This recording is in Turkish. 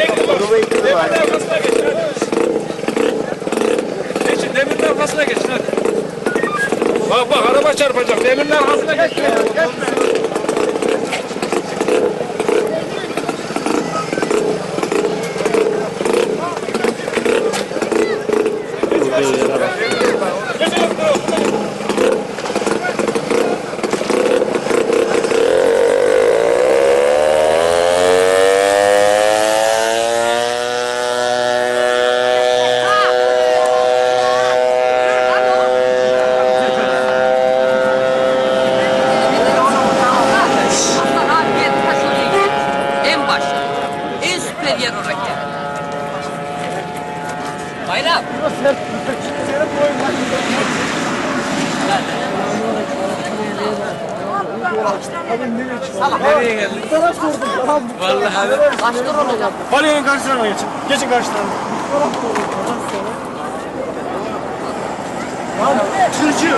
Çekin bak. Demirin arkasına geçin hadi. Geçin demirin arkasına geçin hadi. Bak bak araba çarpacak. Demirin arkasına geçin. Geçme. Geçme. Bayram. Nereye geldin? Vallahi. Başkan olacağım. Balyanın karşısına geçin. Geçin karşısına. Lan tırcı.